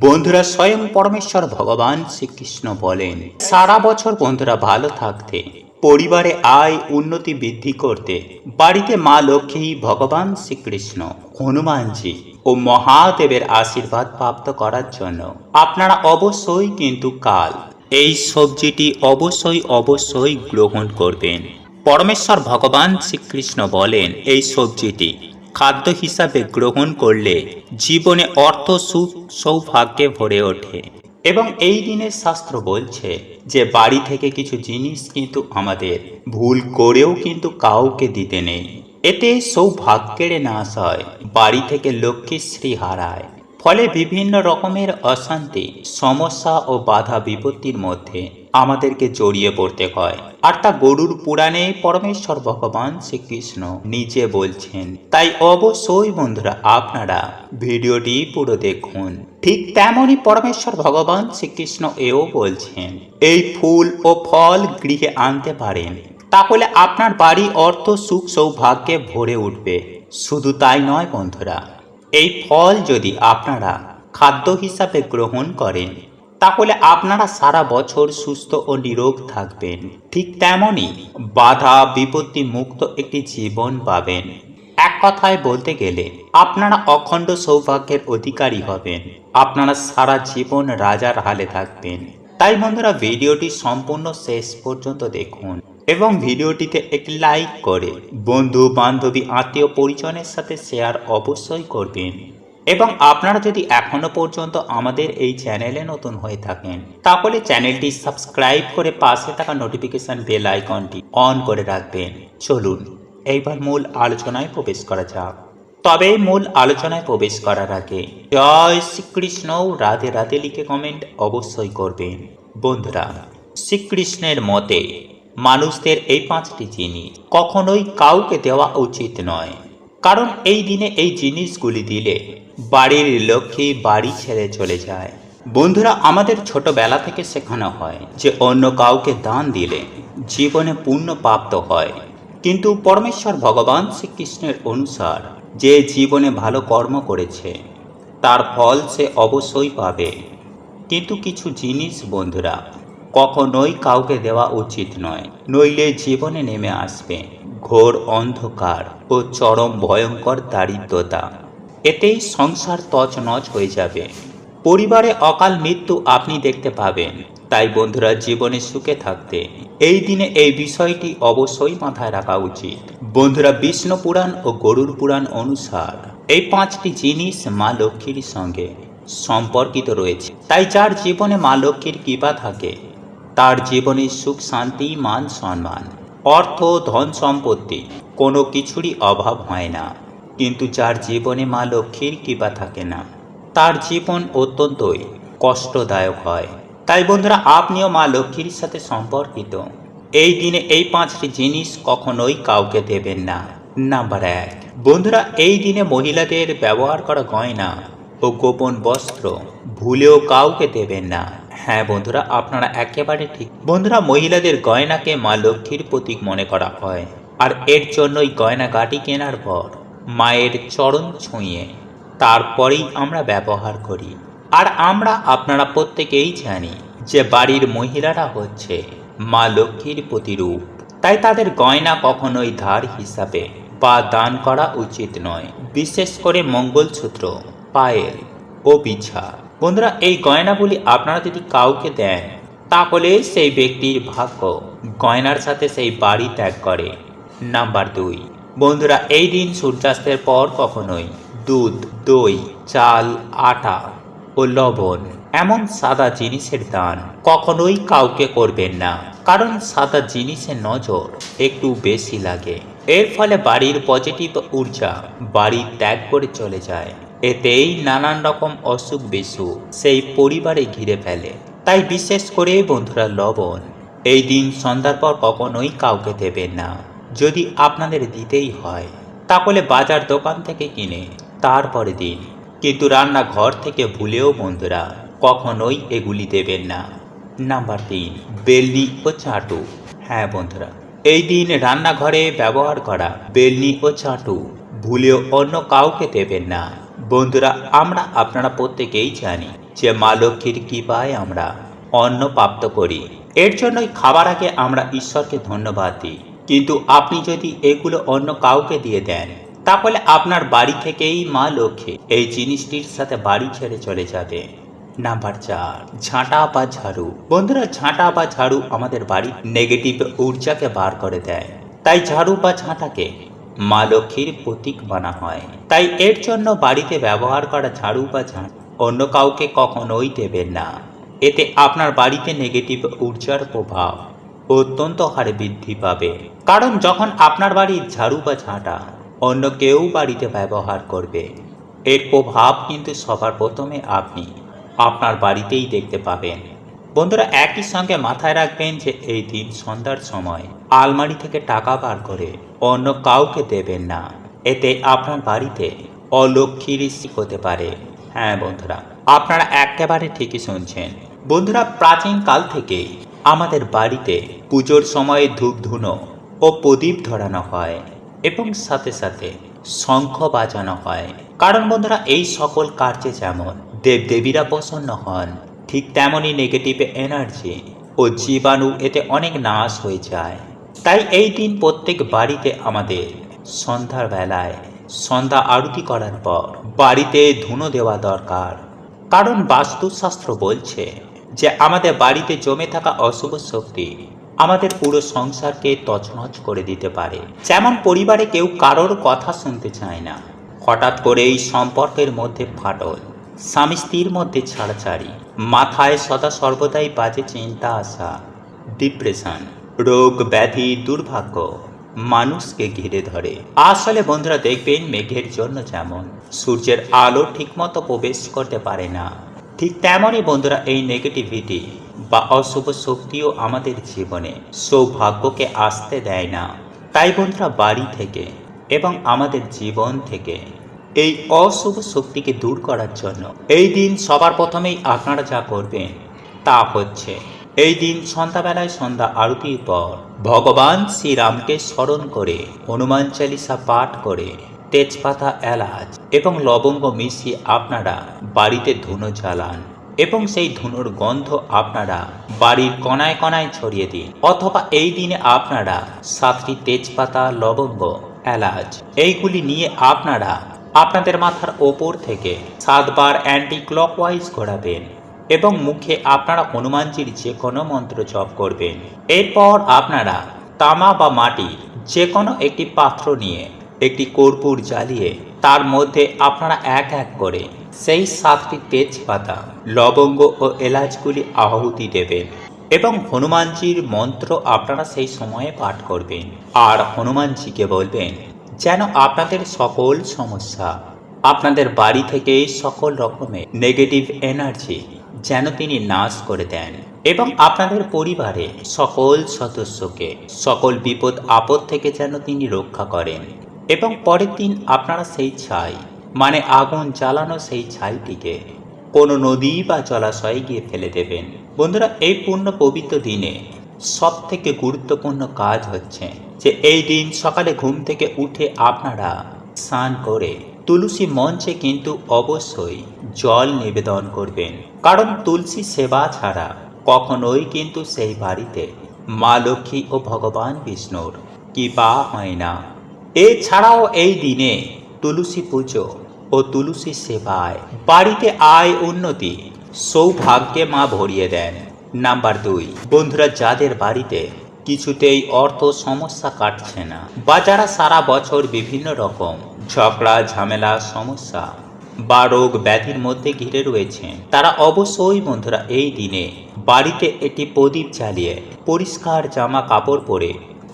বন্ধুরা স্বয়ং পরমেশ্বর ভগবান শ্রীকৃষ্ণ বলেন, সারা বছর বন্ধুরা ভালো থাকতে, পরিবারে আয় উন্নতি বৃদ্ধি করতে, বাড়িতে মা লক্ষ্মী, ভগবান শ্রীকৃষ্ণ, হনুমানজি ও মহাদেবের আশীর্বাদ প্রাপ্ত করার জন্য আপনারা অবশ্যই কিন্তু কাল এই সবজিটি অবশ্যই অবশ্যই গ্রহণ করবেন। পরমেশ্বর ভগবান শ্রীকৃষ্ণ বলেন, এই সবজিটি খাদ্য হিসাবে গ্রহণ করলে জীবনে অর্থ, সুখ, সৌভাগ্যে ভরে ওঠে। এবং এই দিনের শাস্ত্র বলছে যে, বাড়ি থেকে কিছু জিনিস কিন্তু আমাদের ভুল করেও কিন্তু কাউকে দিতে নেই। এতে সৌভাগ্যের নাশ হয়। বাড়ি থেকে লক্ষ্মীশ্রী হারায়। ফলে বিভিন্ন রকমের অশান্তি, সমস্যা ও বাধা বিপত্তির মধ্যে আমাদেরকে জড়িয়ে পড়তে হয়। আর তা গরুর পুরাণে পরমেশ্বর ভগবান শ্রীকৃষ্ণ নিজে বলছেন। তাই অবশ্যই বন্ধুরা, আপনারা ভিডিওটি পুরো দেখুন। ঠিক তেমনই পরমেশ্বর ভগবান শ্রীকৃষ্ণ এও বলছেন, এই ফুল ও ফল গৃহে আনতে পারেন, তাহলে আপনার বাড়ি অর্থ সুখ সৌভাগ্যে ভরে উঠবে। শুধু তাই নয় বন্ধুরা এই ফল যদি আপনারা খাদ্য হিসাবে গ্রহণ করেন, তাহলে আপনারা সারা বছর সুস্থ ও নিরোগ থাকবেন। ঠিক তেমনই বাধা বিপত্তি মুক্ত একটি জীবন পাবেন। এক কথায় বলতে গেলে, আপনারা অখণ্ড সৌভাগ্যের অধিকারী হবেন। আপনারা সারা জীবন রাজার হালে থাকবেন। তাই বন্ধুরা, ভিডিওটি সম্পূর্ণ শেষ পর্যন্ত দেখুন। এবং ভিডিওটিতে একটি লাইক করে বন্ধু, বান্ধবী, আত্মীয় পরিজনের সাথে শেয়ার অবশ্যই করবেন। এবং আপনারা যদি এখনও পর্যন্ত আমাদের এই চ্যানেলে নতুন হয়ে থাকেন, তাহলে চ্যানেলটি সাবস্ক্রাইব করে পাশে থাকা নোটিফিকেশন বেল আইকনটি অন করে রাখবেন। চলুন, এইবার মূল আলোচনায় প্রবেশ করা যাক। তবে মূল আলোচনায় প্রবেশ করার আগে জয় শ্রীকৃষ্ণ রাধে রাধে লিখে কমেন্ট অবশ্যই করবেন। বন্ধুরা, শ্রীকৃষ্ণের মতে মানুষদের এই পাঁচটি জিনিস কখনোই কাউকে দেওয়া উচিত নয়। কারণ এই দিনে এই জিনিসগুলি দিলে বাড়ির লক্ষ্মী বাড়ি ছেড়ে চলে যায়। বন্ধুরা, আমাদের ছোটবেলা থেকে শেখানো হয় যে অন্য কাউকে দান দিলে জীবনে পুণ্য প্রাপ্ত হয়। কিন্তু পরমেশ্বর ভগবান শ্রীকৃষ্ণের অনুসার যে জীবনে ভালো কর্ম করেছে, তার ফল সে অবশ্যই পাবে। কিন্তু কিছু জিনিস, বন্ধুরা কখনোই কাউকে দেওয়া উচিত নয়, নইলে জীবনে নেমে আসবে। ঘোর অন্ধকার ও চরম ভয়ঙ্কর দারিদ্রতা। এতেই সংসার তছনছ হয়ে যাবে। পরিবারে অকাল মৃত্যু আপনি দেখতে পাবেন। তাই বন্ধুরা, জীবনে সুখে থাকতে এই দিনে এই বিষয়টি অবশ্যই মাথায় রাখা উচিত। বন্ধুরা, বিষ্ণু পুরাণ ও গরুর পুরাণ অনুসার এই পাঁচটি জিনিস মা লক্ষ্মীর সঙ্গে সম্পর্কিত রয়েছে। তাই যার জীবনে মা লক্ষ্মীর কৃপা থাকে তার জীবনে সুখ, শান্তি, মান সম্মান, অর্থ, ধন সম্পত্তি কোনো কিছুরই অভাব হয় না। কিন্তু যার জীবনে মা লক্ষ্মীর কৃপা থাকে না, তার জীবন অত্যন্তই কষ্টদায়ক হয়। তাই বন্ধুরা, আপনিও মা লক্ষ্মীর সাথে সম্পর্কিত। এই দিনে এই পাঁচটি জিনিস কখনোই কাউকে দেবেন না। নাম্বার এক, বন্ধুরা, এই দিনে মহিলাদের ব্যবহার করা গয়না ও গোপন বস্ত্র ভুলেও কাউকে দেবেন না। হ্যাঁ বন্ধুরা, আপনারা একেবারে ঠিক। বন্ধুরা, মহিলাদের গয়নাকে মা লক্ষ্মীর প্রতীক মনে করা হয়। আর এর জন্যই গয়না গাটি কেনার পর মায়ের চরণ ছুঁয়ে তারপরেই আমরা ব্যবহার করি। আর আমরা, আপনারা প্রত্যেকেই জানি যে বাড়ির মহিলারা হচ্ছে মা লক্ষ্মীর প্রতিরূপ। তাই তাদের গয়না কখনোই ধার হিসাবে বা দান করা উচিত নয়। বিশেষ করে মঙ্গলসূত্র, পায়েল ও বিছা। বন্ধুরা, এই গয়নাগুলি আপনারা যদি কাউকে দেন, তাহলে সেই ব্যক্তির ভাগ্য গয়নার সাথে সেই বাড়ি ত্যাগ করে। নাম্বার দুই, বন্ধুরা, এই দিন সূর্যাস্তের পর কখনোই দুধ, দই, চাল, আটা ও লবণ এমন সাদা জিনিসের দান কখনোই কাউকে করবেন না। কারণ সাদা জিনিসের নজর একটু বেশি লাগে। এর ফলে বাড়ির পজিটিভ ঊর্জা বাড়ি ত্যাগ করে চলে যায়। এতেই নানান রকম অসুখ বিসুখ সেই পরিবারে ঘিরে ফেলে। তাই বিশেষ করে বন্ধুরা লবণ। এই দিন সন্ধ্যার পর কখনোই কাউকে দেবেন না। যদি আপনাদের দিতেই হয়, তাহলে বাজার দোকান থেকে কিনে তারপরে দিন। কিন্তু রান্না ঘর থেকে ভুলেও বন্ধুরা কখনোই এগুলি দেবেন না। নাম্বার তিন, বেলনি ও চাটু। হ্যাঁ বন্ধুরা, এই দিন রান্নাঘরে ব্যবহার করা বেলনি ও চাটু ভুলেও অন্য কাউকে দেবেন না। বন্ধুরা, আমরা আপনারা প্রত্যেকেই জানি যে মা লক্ষ্মীর কৃপায় আমরা অন্ন প্রাপ্ত করি। এর জন্যই খাবার আগে আমরা ঈশ্বরকে ধন্যবাদ দিই। কিন্তু আপনি যদি এগুলো অন্য কাউকে দিয়ে দেন, তাহলে আপনার বাড়ি থেকেই মা লক্ষ্মী এই জিনিসটির সাথে বাড়ি ছেড়ে চলে যাবে। নাম্বার চার, ঝাঁটা বা ঝাড়ু। বন্ধুরা, ঝাঁটা বা ঝাড়ু আমাদের বাড়ির নেগেটিভ ঊর্জাকে বার করে দেয়। তাই ঝাড়ু বা ঝাঁটাকে মা লক্ষ্মীর প্রতীক মানা হয়। তাই এর জন্য বাড়িতে ব্যবহার করা ঝাড়ু বা ঝাঁট অন্য কাউকে কখনোই দেবেন না। এতে আপনার বাড়িতে নেগেটিভ ঊর্জার প্রভাব অত্যন্ত হারে বৃদ্ধি পাবে। কারণ যখন আপনার বাড়ির ঝাড়ু বা ঝাঁটা অন্য কেউ বাড়িতে ব্যবহার করবে, এর প্রভাব কিন্তু সবার প্রথমে আপনি, আপনার বাড়িতেই দেখতে পাবেন। বন্ধুরা, একই সঙ্গে মাথায় রাখবেন যে এই দিন সন্ধ্যার সময় আলমারি থেকে টাকা বার করে অন্য কাউকে দেবেন না। এতে আপনার বাড়িতে অলক্ষী ঋষি হতে পারে। হ্যাঁ বন্ধুরা, আপনারা একেবারে ঠিকই শুনছেন। বন্ধুরা, প্রাচীন কাল থেকেই আমাদের বাড়িতে পুজোর সময়ে ধূপ ধুনো ও প্রদীপ ধরানো হয় এবং সাথে সাথে শঙ্খ বাজানো হয়। কারণ বন্ধুরা, এই সকল কার্যে যেমন দেবদেবীরা প্রসন্ন হন ঠিক তেমনই নেগেটিভ এনার্জি ও জীবাণু এতে অনেক নাশ হয়ে যায়। তাই এই দিন প্রত্যেক বাড়িতে আমাদের সন্ধ্যার বেলায় সন্ধ্যা আরতি করার পর বাড়িতে ধুনো দেওয়া দরকার। কারণ বাস্তুশাস্ত্র বলছে যে আমাদের বাড়িতে জমে থাকা অশুভ শক্তি আমাদের পুরো সংসারকে তছনছ করে দিতে পারে। যেমন পরিবারে কেউ কারোর কথা শুনতে চায় না। হঠাৎ করে এই সম্পর্কের মধ্যে ফাটল। স্বামী স্ত্রীর মধ্যে ছাড়াছাড়ি। মাথায় সদা সর্বদাই বাজে চিন্তা আসা ডিপ্রেশন রোগ, ব্যাধি, দুর্ভাগ্য, মানুষকে ঘিরে ধরে। আসলে বন্ধুরা, দেখবেন মেঘের জন্য যেমন, সূর্যের আলো ঠিকমতো প্রবেশ করতে পারে না। ঠিক তেমনই বন্ধুরা, এই নেগেটিভিটি বা অশুভ শক্তিও আমাদের জীবনে সৌভাগ্যকে আসতে দেয় না। তাই বন্ধুরা, বাড়ি থেকে এবং আমাদের জীবন থেকে এই অশুভ শক্তিকে দূর করার জন্য। এই দিন সবার প্রথমেই আপনারা যা করবেন, তা হচ্ছে, এই দিন সন্ধ্যাবেলায় সন্ধ্যা আরতির পর ভগবান শ্রীরামকে স্মরণ করে, হনুমান চালিসা পাঠ করে, তেজপাতা এলাচ এবং লবঙ্গ মিশিয়ে আপনারা বাড়িতে ধুনো জ্বালান এবং সেই ধুনোর গন্ধ আপনারা বাড়ির কণায় কণায় ছড়িয়ে দিন। অথবা এই দিনে আপনারা সাতটি তেজপাতা, লবঙ্গ, এলাচ, এইগুলি নিয়ে আপনারা আপনাদের মাথার ওপর থেকে সাতবার অ্যান্টি ক্লকওয়াইজ ঘোরাবেন এবং মুখে আপনারা হনুমানজির যে কোনো মন্ত্র জপ করবেন। এরপর আপনারা তামা বা মাটির যে কোনো একটি পাত্র নিয়ে একটি কর্পূর জ্বালিয়ে তার মধ্যে আপনারা এক এক করে সেই সাতটি তেজপাতা, লবঙ্গ ও এলাচগুলি আহুতি দেবেন এবং হনুমানজির মন্ত্র আপনারা সেই সময়ে পাঠ করবেন। আর হনুমানজিকে বলবেন যেন আপনাদের সকল সমস্যা আপনাদের বাড়ি থেকে সকল রকমের নেগেটিভ এনার্জি যেন তিনি নাশ করে দেন এবং আপনাদের পরিবারে সকল সদস্যকে সকল বিপদ আপদ থেকে যেন তিনি রক্ষা করেন এবং পরের দিন আপনারা সেই ছাই মানে আগুন জ্বালানো সেই ছাইটিকে কোনো নদী বা জলাশয়ে গিয়ে ফেলে দেবেন। বন্ধুরা, এই পূর্ণ পবিত্র দিনে সব থেকে গুরুত্বপূর্ণ কাজ হচ্ছে যে এই দিন সকালে ঘুম থেকে উঠে আপনারা স্নান করে তুলসী মঞ্চে কিন্তু অবশ্যই জল নিবেদন করবেন। কারণ তুলসী সেবা ছাড়া কখনোই কিন্তু সেই বাড়িতে মা লক্ষ্মী ও ভগবান বিষ্ণুর কৃপা হয় না। এছাড়াও এই দিনে তুলসী পুজো ও তুলসী সেবায় বাড়িতে আয় উন্নতি সৌভাগ্যে মা ভরিয়ে দেন। নাম্বার দুই, বন্ধুরা, যাদের বাড়িতে কিছুতেই অর্থ সমস্যা কাটছে না। বা যারা সারা বছর বিভিন্ন রকম ঝগড়া, ঝামেলা, সমস্যা বা রোগ ব্যাধির মধ্যে ঘিরে রয়েছে। তারা অবশ্যই বন্ধুরা এই দিনে বাড়িতে একটি প্রদীপ জ্বালিয়ে পরিষ্কার জামা কাপড় পরে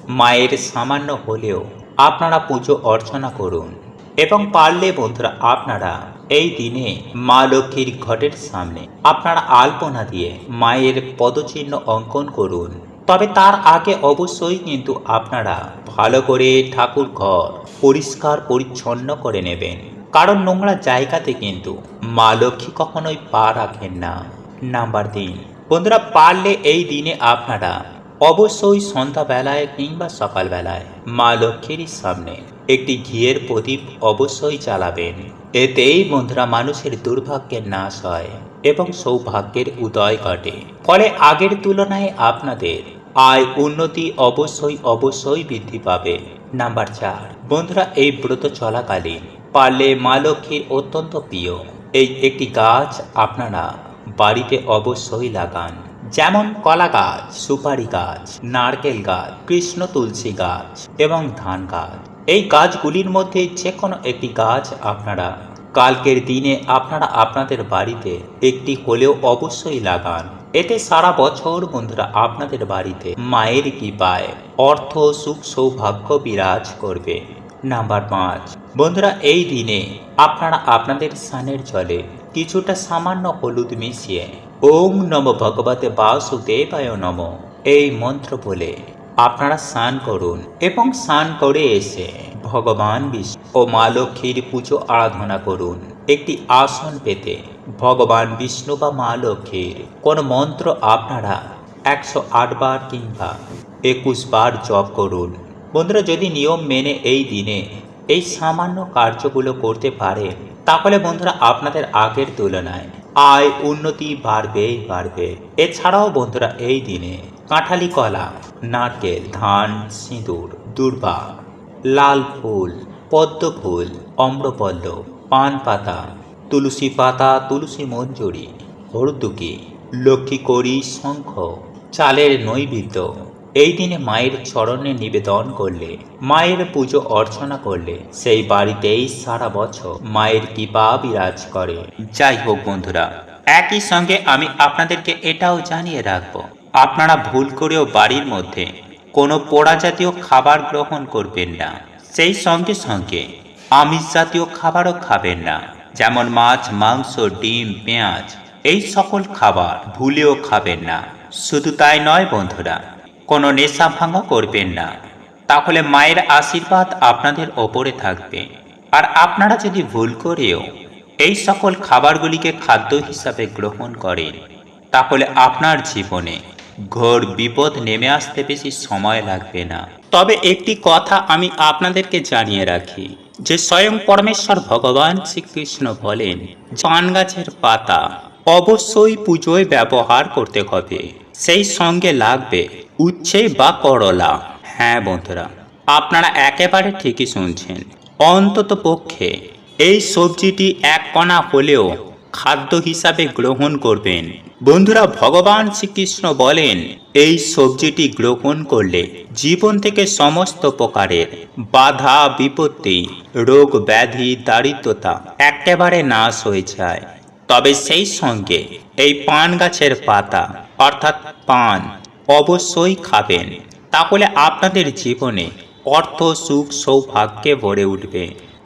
মায়ের সামান্য হলেও আপনারা পুজো অর্চনা করুন এবং পারলে বন্ধুরা আপনারা এই দিনে মা লক্ষ্মীর ঘটের সামনে আপনারা আলপনা দিয়ে মায়ের পদচিহ্ন অঙ্কন করুন। তবে তার আগে অবশ্যই কিন্তু আপনারা ভালো করে ঠাকুর ঘর পরিষ্কার পরিচ্ছন্ন করে নেবেন। কারণ নোংরা জায়গাতে কিন্তু মা লক্ষ্মী কখনোই পা রাখেন না। নাম্বার তিন, বন্ধুরা পারলে এই দিনে আপনারা অবশ্যই সন্ধ্যাবেলায় কিংবা সকালবেলায় মা লক্ষ্মীর সামনে একটি ঘিয়ের প্রদীপ অবশ্যই চালাবেন এতেই বন্ধুরা মানুষের দুর্ভাগ্যের নাশ হয় এবং সৌভাগ্যের উদয় ঘটে। ফলে আগের তুলনায় আপনাদের আয় উন্নতি অবশ্যই অবশ্যই বৃদ্ধি পাবে। নাম্বার চার, বন্ধুরা এই ব্রত চলাকালীন পারলে মা লক্ষ্মীর অত্যন্ত প্রিয়। এই একটি গাছ আপনারা বাড়িতে অবশ্যই লাগান। যেমন কলা গাছ, সুপারি গাছ, নারকেল গাছ, কৃষ্ণ তুলসী গাছ এবং ধান গাছ। এই গাছগুলির মধ্যে যে কোনো একটি গাছ আপনারা কালকের দিনে আপনারা আপনাদের বাড়িতে একটি হলেও অবশ্যই লাগান। এতে সারা বছর বন্ধুরা আপনাদের বাড়িতে মায়ের কৃপায় অর্থ, সুখ, সৌভাগ্য বিরাজ করবে। নাম্বার পাঁচ, বন্ধুরা এই দিনে আপনারা আপনাদের স্নানের জলে কিছুটা সামান্য হলুদ মিশিয়ে ওম নম ভগবতে বাসুদেবায় নম এই মন্ত্র বলে আপনারা স্নান করুন এবং স্নান করে এসে ভগবান বিষ্ণু ও মা লক্ষ্মীর পুজো আরাধনা করুন। একটি আসন পেতে ভগবান বিষ্ণু বা মা লক্ষ্মীর কোন মন্ত্র আপনারা একশো আট বার কিংবা একুশ বার জপ করুন। বন্ধুরা, যদি নিয়ম মেনে এই দিনে এই সামান্য কার্যগুলো করতে পারেন, তাহলে বন্ধুরা আপনাদের আগের তুলনায় আয় উন্নতি বাড়বেই বাড়বে। এছাড়াও বন্ধুরা, এই দিনে কাঁঠালি কলা, নারকেল, ধান, সিঁদুর, দুর্বা লাল ফুল, পদ্ম ফুল অম্রপল্লব পান পাতা, তুলসী পাতা, তুলসী মঞ্জুরি হরদুকি লক্ষ্মী কড়ি, শঙ্খ, চালের নৈবেদ্য। এই দিনে মায়ের চরণে নিবেদন করলে, মায়ের পুজো অর্চনা করলে, সেই বাড়িতেই সারা বছর মায়ের কৃপা বিরাজ করে। যাই হোক বন্ধুরা, একই সঙ্গে আমি আপনাদেরকে এটাও জানিয়ে রাখব, আপনারা ভুল করেও বাড়ির মধ্যে কোনো পোড়া জাতীয় খাবার গ্রহণ করবেন না। সেই সঙ্গে সঙ্গে আমিষ জাতীয় খাবারও খাবেন না, যেমন মাছ, মাংস, ডিম, পেঁয়াজ, এই সকল খাবার ভুলেও খাবেন না। শুধু তাই নয় বন্ধুরা, কোনো নেশা ভাঙা করবেন না। তাহলে মায়ের আশীর্বাদ আপনাদের ওপরে থাকবে। আর আপনারা যদি ভুল করেও এই সকল খাবারগুলিকে খাদ্য হিসাবে গ্রহণ করেন, তাহলে আপনার জীবনে ঘোর বিপদ নেমে আসতে বেশি সময় লাগবে না। তবে একটি কথা আমি আপনাদেরকে জানিয়ে রাখি, যে স্বয়ং পরমেশ্বর ভগবান শ্রীকৃষ্ণ বলেন পান গাছের পাতা অবশ্যই পুজোয় ব্যবহার করতে হবে। সেই সঙ্গে লাগবে উচ্ছে বা করলা। হ্যাঁ বন্ধুরা, আপনারা একেবারে ঠিকই শুনছেন। অন্তত পক্ষে এই সবজিটি এক কণা হলেও খাদ্য হিসাবে গ্রহণ করবেন। বন্ধুরা, ভগবান শ্রীকৃষ্ণ বলেন, এই সবজিটি গ্রহণ করলে জীবন থেকে সমস্ত প্রকারের বাধা, বিপত্তি, রোগ, ব্যাধি, দারিদ্রতা একেবারে নাশ হয়ে যায়। তবে সেই সঙ্গে এই পান গাছের পাতা, অর্থাৎ পান, অবশ্যই খাবেন। তাহলে আপনাদের জীবনে অর্থ, সুখ, সৌভাগ্যে ভরে উঠবে।